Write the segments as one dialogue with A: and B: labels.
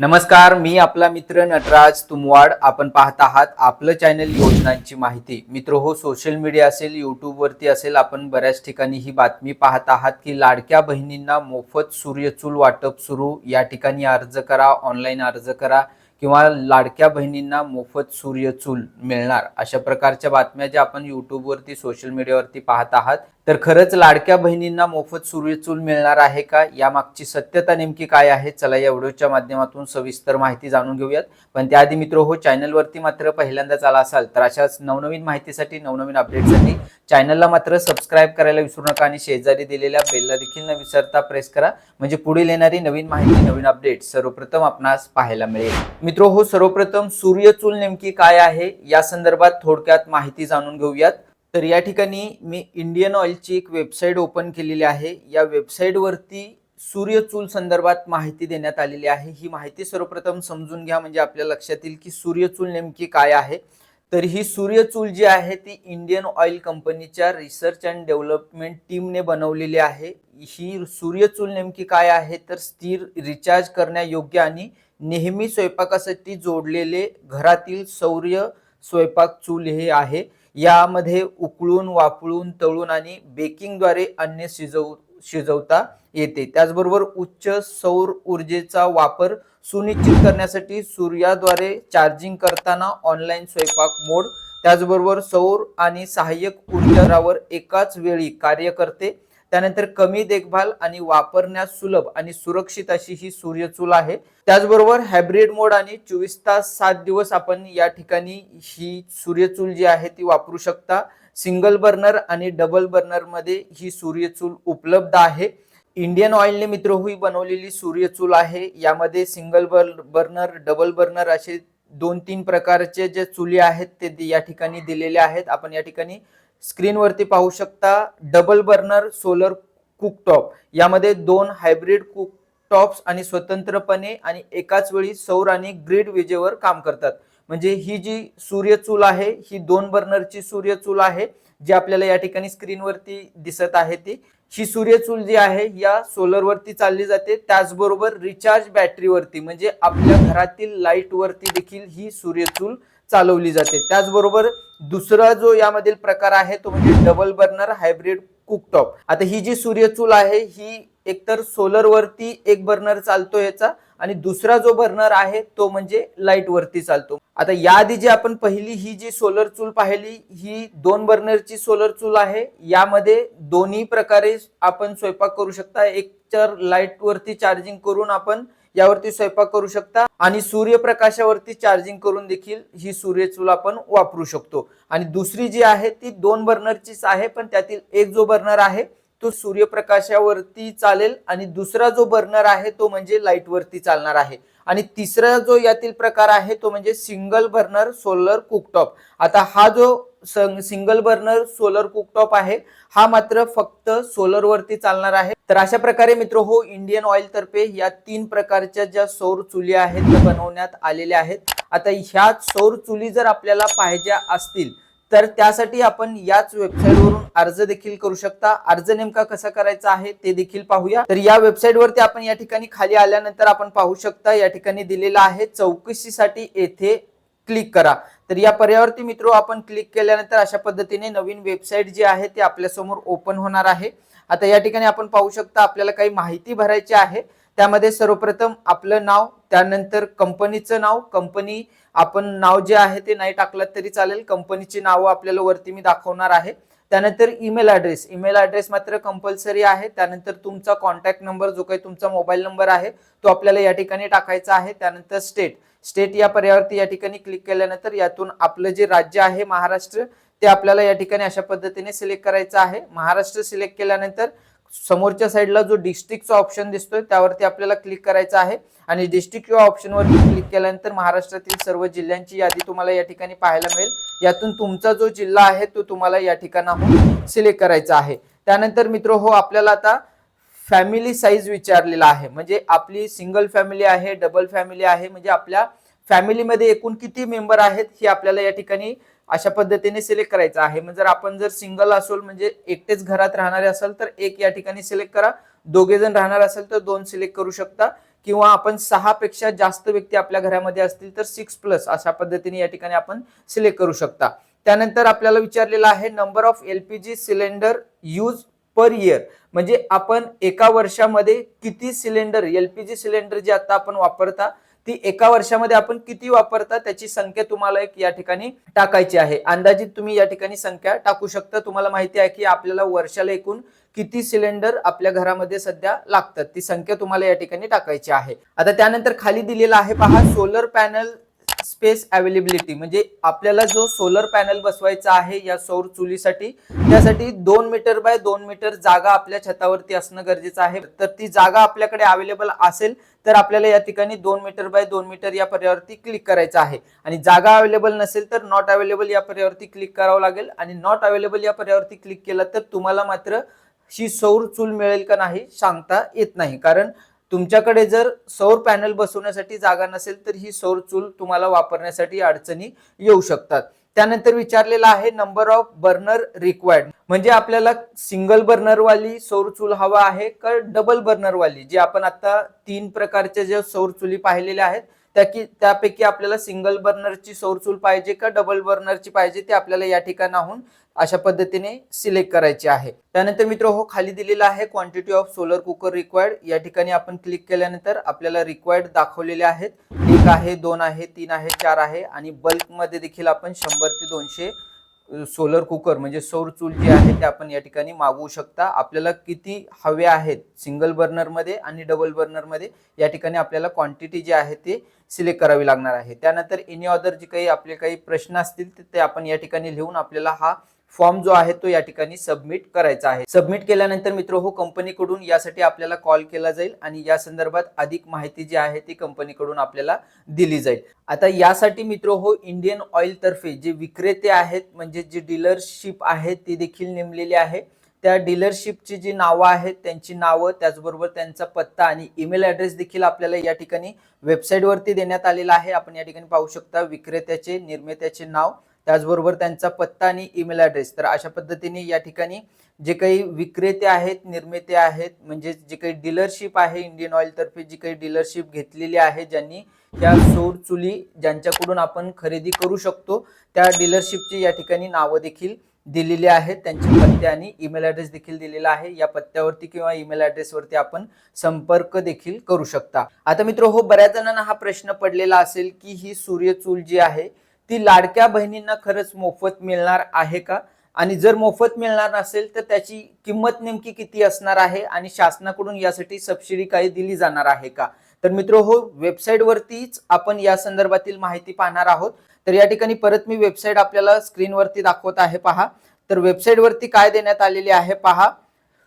A: नमस्कार मी आपला मित्र नटराज तुमवाड. आपण पाहत आहात आपलं चॅनल योजनांची माहिती. मित्र हो सोशल मीडिया असेल यूट्यूबवरती असेल आपण बऱ्याच ठिकाणी ही बातमी पाहत आहात की लाडक्या बहिणींना मोफत सूर्यचूल वाटप सुरू. या ठिकाणी अर्ज करा ऑनलाईन अर्ज करा. किंवा लाडक्या बहिणींना मोफत सूर्यचूल मिळणार अशा प्रकारच्या बातम्या ज्या आपण युट्यूबवरती सोशल मीडियावरती पाहत आहात. तर खरंच लाडक्या बहिणींना मोफत सूर्यचूल मिळणार आहे का? यामागची सत्यता नेमकी काय आहे? चला या व्हिडिओच्या माध्यमातून सविस्तर माहिती जाणून घेऊयात. पण त्याआधी मित्र हो चॅनलवरती मात्र पहिल्यांदाच आला असाल तर अशाच नवनवीन माहितीसाठी नवनवीन अपडेटसाठी चॅनलला मात्र सबस्क्राईब करायला विसरू नका आणि शेजारी दिलेल्या बेलला देखील न विसरता प्रेस करा. म्हणजे पुढील येणारी नवीन माहिती नवीन अपडेट सर्वप्रथम आपणास पाहायला मिळेल. मित्र हो सर्वप्रथम सूर्यचूल नेमकी काय आहे? या संदर्भात थोडक्यात माहिती जाणून घेऊयात. तर या ठिकाणी मी इंडियन ऑइलची एक वेबसाईट ओपन केलेली आहे. या वेबसाईटवरती सूर्यचूल संदर्भात माहिती देण्यात आलेली आहे. ही माहिती सर्वप्रथम समजून घ्या म्हणजे आपल्या लक्षात येईल की सूर्यचूल नेमकी काय आहे. तर ही सूर्यचूल जी आहे ती इंडियन ऑइल कंपनीच्या रिसर्च अँड डेव्हलपमेंट टीमने बनवलेली आहे. ही सूर्यचूल नेमकी काय आहे? तर स्थिर रिचार्ज करण्यायोग्य आणि नेहमी स्वयंपाकासाठी जोडलेले घरातील सौर्य स्वयंपाक चूल हे आहे. यामध्ये उकळून वापळून तळून आणि बेकिंगद्वारे अन्न शिजव शिजवता येते. त्याचबरोबर उच्च सौर ऊर्जेचा वापर सुनिश्चित करण्यासाठी सूर्याद्वारे चार्जिंग करताना ऑनलाईन स्वयंपाक मोड त्याचबरोबर सौर आणि सहाय्यक ऊर्जावर एकाच वेळी कार्य करते. त्यानंतर कमी देखभाल आणि वापरण्यास सुलभ आणि सुरक्षित अशी ही सूर्यचूल आहे. त्याचबरोबर हायब्रिड मोड आणि चोवीस तास सात दिवस आपण या ठिकाणी ही सूर्यचूल जी आहे ती वापरू शकता. सिंगल बर्नर आणि डबल बर्नरमध्ये ही सूर्यचूल उपलब्ध आहे. इंडियन ऑइलने मित्र ही बनवलेली सूर्यचूल आहे. यामध्ये सिंगल बर्नर डबल बर्नर असे दोन तीन प्रकारचे जे चुली आहेत ते या ठिकाणी दिलेले आहेत. आपण या ठिकाणी स्क्रीनवरती पाहू शकता डबल बर्नर सोलर कुकटॉप यामध्ये दोन हायब्रिड कुकटॉप्स आणि स्वतंत्रपणे आणि एकाच वेळी सौर आणि ग्रीड विजेवर काम करतात. म्हणजे ही जी सूर्यचूल आहे ही दोन बर्नरची सूर्यचूल आहे जी आपल्याला या ठिकाणी स्क्रीनवरती दिसत आहे ती. ही सूर्यचूल जी आहे या सोलरवरती चालली जाते. त्याचबरोबर रिचार्ज बॅटरीवरती म्हणजे आपल्या घरातील लाईटवरती देखील ही सूर्यचूल चालवली जाते. त्याचबरोबर दुसरा जो यामधील प्रकार आहे तो म्हणजे डबल बर्नर हायब्रिड कुकटॉप आता ही जी सूर्यचूल आहे ही एकतर सोलर वरती एक बर्नर चालतो याचा आणि दुसरा जो बर्नर आहे तो म्हणजे लाइट वरती चालतो. आता याआधी जी आपण पहिली ही जी सोलर चूल पाहिली ही दोन बर्नरची सोलर चूल आहे. यामध्ये दोन्ही प्रकारे आपण स्वयंपाक करू शकता. एक तर लाइट वरती चार्जिंग करून आपण यावरती स्वयंपाक करू शकता आणि सूर्यप्रकाशावरती चार्जिंग करून देखील ही सूर्यचूल आपण वापरू शकतो. आणि दुसरी जी आहे ती दोन बर्नरचीच आहे पण त्यातील एक जो बर्नर आहे तो सूर्यप्रकाशावरती चालेल आणि दुसरा जो बर्नर आहे तो म्हणजे लाईटवरती चालणार आहे. आणि तिसरा जो यातील प्रकार आहे तो म्हणजे सिंगल बर्नर सोलर कुकटॉप. आता हा जो सिंगल बर्नर सोलर कुकटॉप आहे हा मात्र फक्त सोलर वरती चालणार आहे. तर अशा प्रकारे मित्र हो इंडियन ऑइल तर्फे या तीन प्रकारच्या ज्या सौर चुली आहेत त्या बनवण्यात आलेल्या आहेत. आता ह्या सौर चुली जर आपल्याला पाहिजे असतील तर त्यासाठी आपण याच वेबसाईटवरून अर्ज देखील करू शकता. अर्ज नेमका कसा करायचा आहे ते देखील पाहूया. तर या वेबसाईटवरती आपण या ठिकाणी खाली आल्यानंतर आपण पाहू शकता या ठिकाणी दिलेला आहे चौकशीसाठी येथे क्लिक करा. तर या पर्यावरती मित्रो आपण क्लिक केल्यानंतर अशा पद्धतीने नवीन वेबसाईट जी आहे ती आपल्यासमोर ओपन होणार आहे. आता या ठिकाणी आपण पाहू शकता आपल्याला काही माहिती भरायची आहे. त्यामध्ये सर्वप्रथम आपलं नाव त्यानंतर कंपनीचं नाव कंपनी आपण नाव जे आहे ते नाही टाकलं तरी चालेल. कंपनीची नावं आपल्याला वरती मी दाखवणार आहे. त्यानंतर ईमेल ॲड्रेस. ईमेल ॲड्रेस मात्र कंपल्सरी आहे. त्यानंतर तुमचा कॉन्टॅक्ट नंबर जो काही तुमचा मोबाईल नंबर आहे तो आपल्याला या ठिकाणी टाकायचा आहे. त्यानंतर स्टेट. स्टेट या पर्यावरती या ठिकाणी क्लिक केल्यानंतर यातून आपलं जे राज्य आहे महाराष्ट्र ते आपल्याला या ठिकाणी अशा पद्धतीने सिलेक्ट करायचं आहे. महाराष्ट्र सिलेक्ट केल्यानंतर समोरच्या साईडला जो डिस्ट्रिक्टचा ऑप्शन दिसतोय त्यावरती आपल्याला क्लिक करायचं आहे. आणि डिस्ट्रिक्ट या ऑप्शनवरती क्लिक केल्यानंतर महाराष्ट्रातील सर्व जिल्ह्यांची यादी तुम्हाला या ठिकाणी पाहायला मिळेल. यातून तुमचा जो जिल्हा आहे तो तुम्हाला या ठिकाणाहून सिलेक्ट करायचा आहे. त्यानंतर मित्र हो आपल्याला आता फॅमिली साईज विचारलेला आहे. म्हणजे आपली सिंगल फॅमिली आहे डबल फॅमिली आहे म्हणजे आपल्या फॅमिलीमध्ये एकूण किती मेंबर आहेत हे आपल्याला या ठिकाणी अशा पद्धतीने सिलेक्ट करायचं आहे. म्हणजे जर आपण जर सिंगल असेल म्हणजे एकटेच घरात राहणारे असेल तर एक या ठिकाणी सिलेक्ट करा. दोघे जण राहणार असेल तर दोन सिलेक्ट करू शकता. किंवा आपण सहा पेक्षा जास्त व्यक्ती आपल्या घरामध्ये असतील तर सिक्स प्लस अशा पद्धतीने या ठिकाणी आपण सिलेक्ट करू शकता. त्यानंतर आपल्याला विचारलेलं आहे number of LPG cylinder use per year म्हणजे आपण एका वर्षामध्ये किती सिलेंडर एलपीजी सिलेंडर जे आता आपण वापरता ती एका वर्षामध्ये आपण किती वापरता त्याची संख्या तुम्हाला एक या ठिकाणी टाकायची आहे. अंदाजित तुम्ही या ठिकाणी संख्या टाकू शकता. तुम्हाला माहिती आहे की आपल्याला वर्षाला एकूण किती सिलेंडर आपल्या घरामध्ये सध्या लागतात. ती संख्या तुम्हाला या ठिकाणी टाकायची आहे. आता त्यानंतर खाली दिलेला आहे पहा सोलर पॅनल स्पेस अवेलेबिलिटी म्हणजे आपल्याला जो सोलर पॅनल बसवायचा आहे या सौर चुलीसाठी त्यासाठी दोन मीटर बाय दोन मीटर जागा आपल्या छतावरती असणं गरजेचं आहे. तर ती जागा आपल्याकडे अवेलेबल असेल तर आपल्याला या ठिकाणी दोन मीटर बाय दोन मीटर या पर्यावरती क्लिक करायचं आहे. आणि जागा अवेलेबल नसेल तर नॉट अवेलेबल या पर्यावरती क्लिक करावं लागेल. आणि नॉट अवेलेबल या पर्यावरती क्लिक केलं तर तुम्हाला मात्र ही सौर चूल मिळेल का नाही सांगता येत नाही. कारण तुमच्याकडे जर सौर पॅनल बसवण्यासाठी जागा नसेल तर ही सौर चूल तुम्हाला वापरण्यासाठी अडचणी येऊ शकतात. त्यानंतर विचारलेला आहे नंबर ऑफ बर्नर रिक्वायर्ड म्हणजे आपल्याला सिंगल बर्नर वाली सौर चूल हवा आहे का डबल बर्नर वाली? जी आपण आता तीन प्रकारच्या ज्या सौर चुली पाहिलेल्या आहेत त्या की त्यापैकी आपल्याला सिंगल बर्नरची सौर चूल पाहिजे का डबल बर्नरची पाहिजे ते आपल्याला या ठिकाणाहून अशा पद्धतीने सिलेक्ट करायचे आहे. त्यानंतर मित्र हो खाली दिलेला आहे quantity of solar cooker required या ठिकाणी आपण क्लिक केल्यानंतर आपल्याला रिक्वायर्ड दाखवलेले आहेत. एक आहे दोन आहे तीन आहे चार आहे आणि बल्कमध्ये देखील आपण शंभर ते दोनशे सोलर कुकर म्हणजे सौर चूल जे आहे ते आपण या ठिकाणी मागवू शकता. आपल्याला किती हवे आहेत सिंगल बर्नरमध्ये आणि डबल बर्नरमध्ये या ठिकाणी आपल्याला क्वांटिटी जी आहे ते सिलेक्ट करावी लागणार आहे. त्यानंतर एनी ऑदर जे काही आपले काही प्रश्न असतील ते आपण या ठिकाणी लिहून आपल्याला हा फॉर्म जो आहे तो या ठिकाणी सबमिट करायचा आहे. सबमिट केल्यानंतर मित्र हो कंपनीकडून यासाठी आपल्याला कॉल केला जाईल आणि या संदर्भात अधिक माहिती जी आहे ती कंपनीकडून आपल्याला दिली जाईल. आता यासाठी मित्र हो इंडियन ऑइल तर्फे जे विक्रेते आहेत म्हणजे जी डीलरशिप आहे ती देखील नेमलेली आहे. त्या डीलरशिपची जी नावं आहेत त्यांची नावं त्याचबरोबर त्यांचा पत्ता आणि ईमेल ऍड्रेस देखील आपल्याला या ठिकाणी वेबसाईटवरती देण्यात आलेला आहे. आपण या ठिकाणी पाहू शकता विक्रेत्याचे निर्मात्याचे नाव त्याचबरोबर त्यांचा पत्ता आणि ईमेल ॲड्रेस तर अशा पद्धतीने या ठिकाणी जे काही विक्रेते आहेत निर्माते आहेत म्हणजे जे काही डीलरशिप आहे इंडियन ऑइल तर्फे जी काही डीलरशिप घेतलेली आहे ज्यांनी या सौर चुली ज्यांच्याकडून आपण खरेदी करू शकतो त्या डीलरशिपची या ठिकाणी नावं देखील दिलेली आहेत. त्यांचे पत्ते आणि ईमेल ऍड्रेस देखील दिलेला आहे. या पत्त्यावरती किंवा ईमेल ऍड्रेसवरती आपण संपर्क देखील करू शकता. आता मित्र हो बऱ्याच जणांना हा प्रश्न पडलेला असेल की ही सूर्य चूल जी आहे ती लाडक्या बहिणींना खरंच मोफत मिळणार आहे का? आणि जर मोफत मिळणार नसेल तर त्याची किंमत नेमकी किती असणार आहे? आणि शासनाकडून यासाठी सबसिडी काही दिली जाणार आहे का? तर मित्र हो वेबसाईटवरतीच आपण या संदर्भातील माहिती पाहणार आहोत. तर या ठिकाणी परत मी वेबसाईट आपल्याला स्क्रीनवरती दाखवत आहे पहा. तर वेबसाईटवरती काय देण्यात आलेले आहे पहा.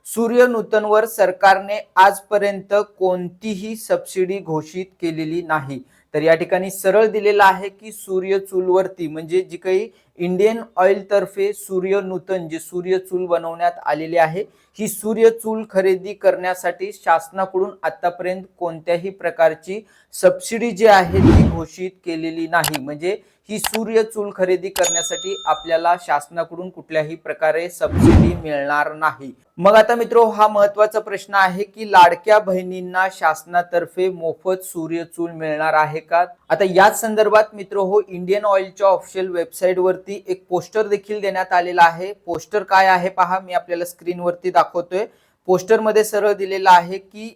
A: सूर्य नूतनवर सरकारने आजपर्यंत कोणतीही सबसिडी घोषित केलेली नाही. तर या ठिकाणी सरळ दिलेलं आहे की सूर्य चूलवरती म्हणजे जी काही इंडियन ऑइल तर्फे सूर्य नूतन जे सूर्यचूल बनवण्यात आलेली आहे ही सूर्यचूल खरेदी करण्यासाठी शासनाकडून आतापर्यंत कोणत्याही प्रकारची सबसिडी जी आहे ती घोषित केलेली नाही. म्हणजे ही सूर्यचूल खरेदी करण्यासाठी आपल्याला शासनाकडून कुठल्याही प्रकारे सबसिडी मिळणार नाही. मग आता मित्र हा महत्त्वाचा प्रश्न आहे की लाडक्या बहिणींना शासनातर्फे मोफत सूर्यचूल मिळणार आहे का? आता याच संदर्भात मित्र हो इंडियन ऑइलच्या ऑफिशियल वेबसाईट वरती एक पोस्टर देखील देण्यात आलेला आहे. पोस्टर काय आहे पहा मी आपल्याला स्क्रीनवरती दाखवतोय. पोस्टरमध्ये सरळ दिलेला आहे की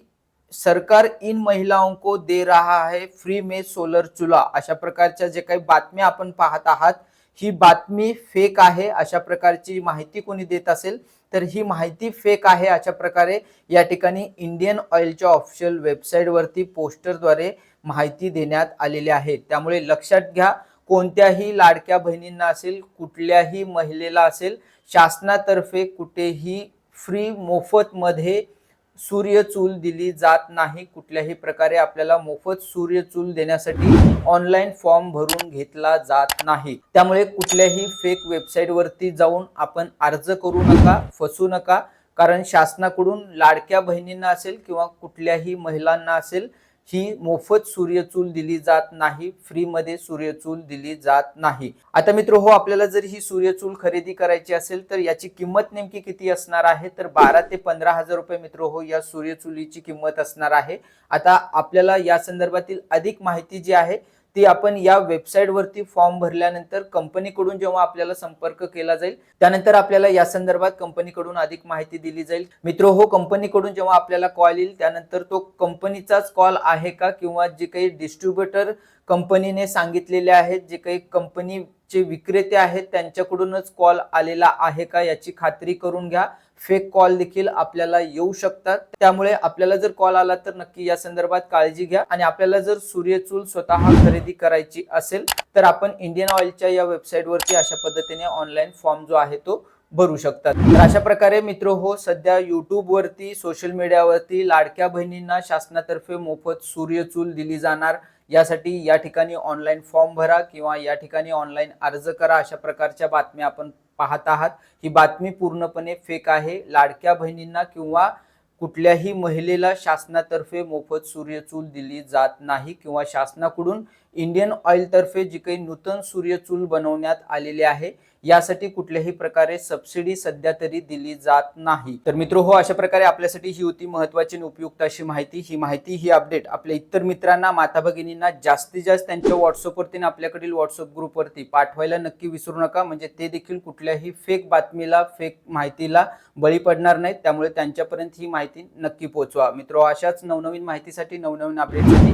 A: सरकार इन महिलाओं को दे रहा है फ्री में सोलर चुला. अशा प्रकारच्या जे काही बातम्या आपण पाहत आहात ही बातमी फेक आहे अशा प्रकारची माहिती कोणी देत असेल तर ही माहिती फेक आहे अशा प्रकारे या ठिकाणी इंडियन ऑइलच्या ऑफिशियल वेबसाईटवरती पोस्टरद्वारे माहिती देण्यात आलेली आहे. त्यामुळे लक्षात घ्या कोणत्याही लाडक्या बहिणींना असेल कुठल्याही महिलेला असेल शासनातर्फे कुठेही फ्री मोफतमध्ये सूर्यचूल दिली जात नाही. कुठल्याही प्रकारे आपल्याला मोफत सूर्यचूल देण्यासाठी ऑनलाईन फॉर्म भरून घेतला जात नाही. त्यामुळे कुठल्याही फेक वेबसाईटवरती जाऊन आपण अर्ज करू नका फसू नका. कारण शासनाकडून लाडक्या बहिणींना असेल किंवा कुठल्याही महिलांना असेल ही मोफत सूर्यचूल दिली जात नाही फ्रीमध्ये सूर्यचूल दिली जात नाही. आता मित्र हो आपल्याला जर ही सूर्यचूल खरेदी करायची असेल तर याची किंमत नेमकी किती असणार आहे? तर बारा ते पंधरा हजार रुपये मित्र हो या सूर्यचुलीची किंमत असणार आहे. आता आपल्याला या संदर्भातील अधिक माहिती जी आहे ती आपण या वेबसाईटवरती फॉर्म भरल्यानंतर कंपनीकडून जेव्हा आपल्याला संपर्क केला जाईल त्यानंतर आपल्याला या संदर्भात कंपनीकडून अधिक माहिती दिली जाईल. मित्र हो कंपनीकडून जेव्हा आपल्याला कॉल येईल त्यानंतर तो कंपनीचाच कॉल आहे का? किंवा जे काही डिस्ट्रीब्युटर कंपनीने सांगितलेले आहेत जे काही कंपनी जे विक्रेते आहेत त्यांच्याकडूनच कॉल आलेला आहे का याची खात्री करून घ्या. फेक कॉल देखील आपल्याला येऊ शकतात. त्यामुळे आपल्याला जर कॉल आला तर नक्की या संदर्भात काळजी घ्या. आणि आपल्याला जर सूर्यचूल स्वतः खरेदी करायची असेल तर आपण इंडियन ऑइलच्या या वेबसाईटवरती अशा पद्धतीने ऑनलाईन फॉर्म जो आहे तो भरू शकतात. तर अशा प्रकारे मित्र हो सध्या युट्यूबवरती सोशल मीडियावरती लाडक्या बहिणींना शासनातर्फे मोफत सूर्यचूल दिली जाणार. यासाठी या ठिकाणी ऑनलाईन फॉर्म भरा किंवा या ठिकाणी ऑनलाईन अर्ज करा. अशा प्रकारच्या बातम्या आपण पाहत आहात. ही बातमी पूर्णपणे फेक आहे. लाडक्या बहिणींना किंवा कुठल्याही महिलेला शासनातर्फे मोफत सूर्यचूल दिली जात नाही किंवा शासनाकडून इंडियन ऑइलतर्फे जी काही नूतन सूर्यचूल बनवण्यात आलेली आहे यासाठी कुठल्याही प्रकारे सबसिडी सध्या तरी दिली जात नाही. तर मित्र हो अशा प्रकारे आपल्यासाठी ही होती महत्वाची आणि उपयुक्त अशी माहिती. ही माहिती ही अपडेट आपल्या इतर मित्रांना माता भगिनींना जास्तीत जास्त त्यांच्या व्हॉट्सअपवरती आणि आपल्याकडील व्हॉट्सअप ग्रुपवरती पाठवायला नक्की विसरू नका. म्हणजे ते देखील कुठल्याही फेक बातमीला फेक माहितीला बळी पडणार नाहीत. त्यामुळे त्यांच्यापर्यंत ही माहिती नक्की पोहोचवा. मित्र अशाच नवनवीन माहितीसाठी नवनवीन अपडेटसाठी